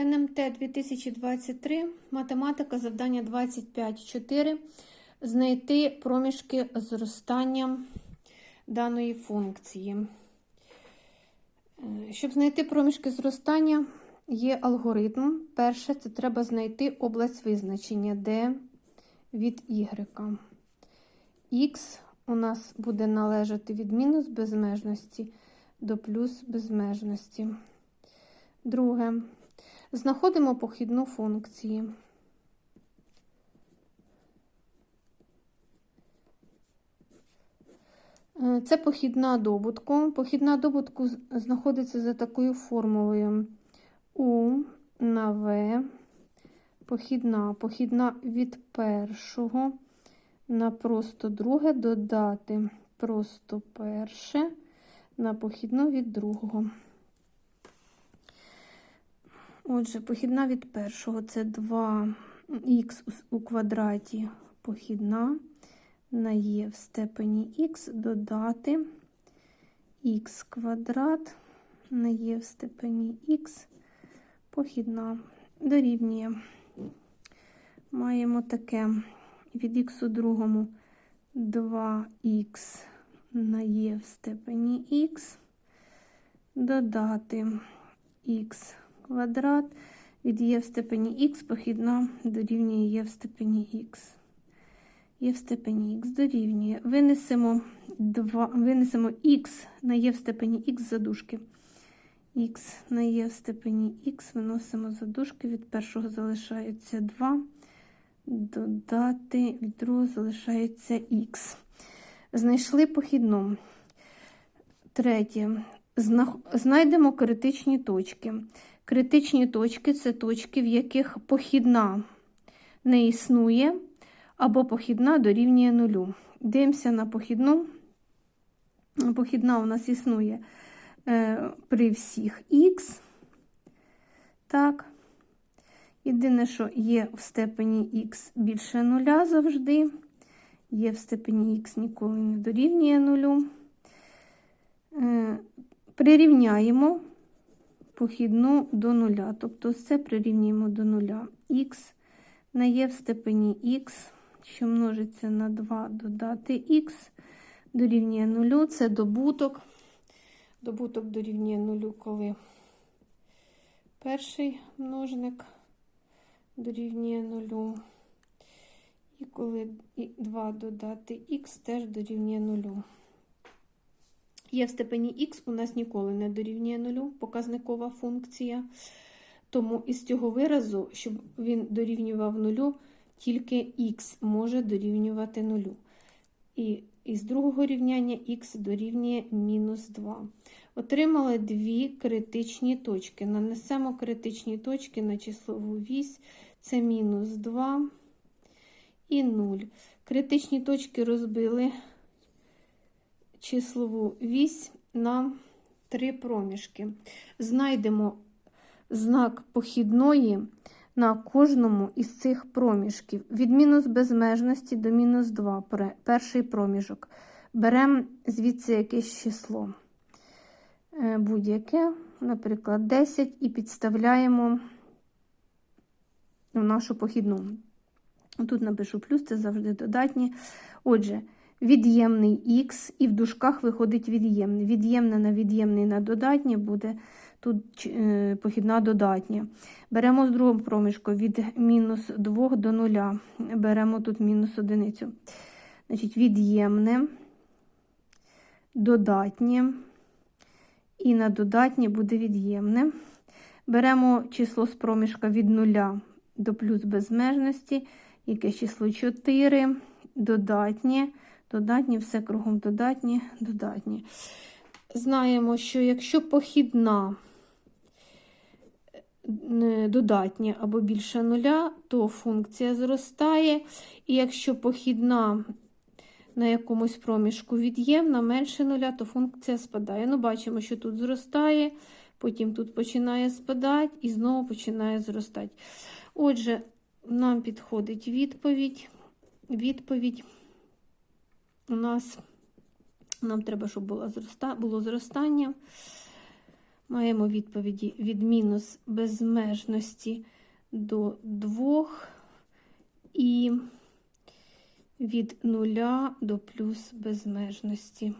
НМТ 2023, математика, завдання 25.4. Знайти проміжки зростання даної функції. Е, Щоб знайти проміжки зростання, є алгоритм. Перше, це треба знайти область визначення D від Y. Х у нас буде належати від мінус безмежності до плюс безмежності. Друге. Знаходимо похідну функції. Е, Це похідна добутку. Похідна добутку знаходиться за такою формулою У на В. Похідна. Похідна від першого на просто друге додати просто перше на похідну від другого. Отже, похідна від першого це 2х у квадраті. Похідна на є в степені х додати х квадрат на є в степені х. Похідна дорівнює. Маємо таке. Від х у другому 2х на є в степені х. Додати х квадрат від є в степені х похідна дорівнює є в степені х. Є в степені х дорівнює. Винесемо, 2, винесемо х на є в степені х за дужки. х на є в степені х виносимо за дужки. Від першого залишається 2. Додати від другого залишається х. Знайшли похідну. Третє. Знайдемо критичні точки. Критичні точки це точки, в яких похідна не існує, або похідна дорівнює нулю. Дивимося на похідну. Похідна у нас існує е, при всіх х. Так. Єдине, що є в степені х більше нуля завжди. Є в степені х ніколи не дорівнює нулю. Е, Прирівняємо похідну до нуля. Тобто це прирівнюємо до нуля. х на є в степені х, що множиться на 2 додати х, дорівнює нулю. Це добуток. Добуток дорівнює нулю, коли перший множник дорівнює нулю. І коли 2 додати х теж дорівнює нулю. Є в степені х у нас ніколи не дорівнює нулю, показникова функція. Тому із цього виразу, щоб він дорівнював нулю, тільки х може дорівнювати нулю. І із другого рівняння х дорівнює мінус 2. Отримали дві критичні точки. Нанесемо критичні точки на числову вісь. Це мінус 2 і 0. Критичні точки розбили числову вісь на три проміжки. Знайдемо знак похідної на кожному із цих проміжків. Від мінус безмежності до мінус 2 перший проміжок. Беремо звідси якесь число. Е, Будь-яке, наприклад, 10, і підставляємо в нашу похідну. Тут напишу плюс, це завжди додатні. Отже, від'ємний х, і в дужках виходить від'ємний. Від'ємне на від'ємний на додатнє буде тут е, похідна додатня. Беремо з другого проміжку від мінус 2 до 0. Беремо тут мінус одиницю. Значить, від'ємне, додатнє. І на додатнє буде від'ємне. Беремо число з проміжка від 0 до плюс безмежності, яке число 4, додатнє, додатнє, все кругом додатнє, додатнє. Знаємо, що якщо похідна е, додатня або більше нуля, то функція зростає. І якщо похідна на якомусь проміжку від'ємна, менше нуля, то функція спадає. Ну, бачимо, що тут зростає, потім тут починає спадати і знову починає зростати. Отже, нам підходить відповідь. Відповідь у нас нам треба, щоб було було зростання. Маємо відповіді від мінус безмежності до 2 і від нуля до плюс безмежності.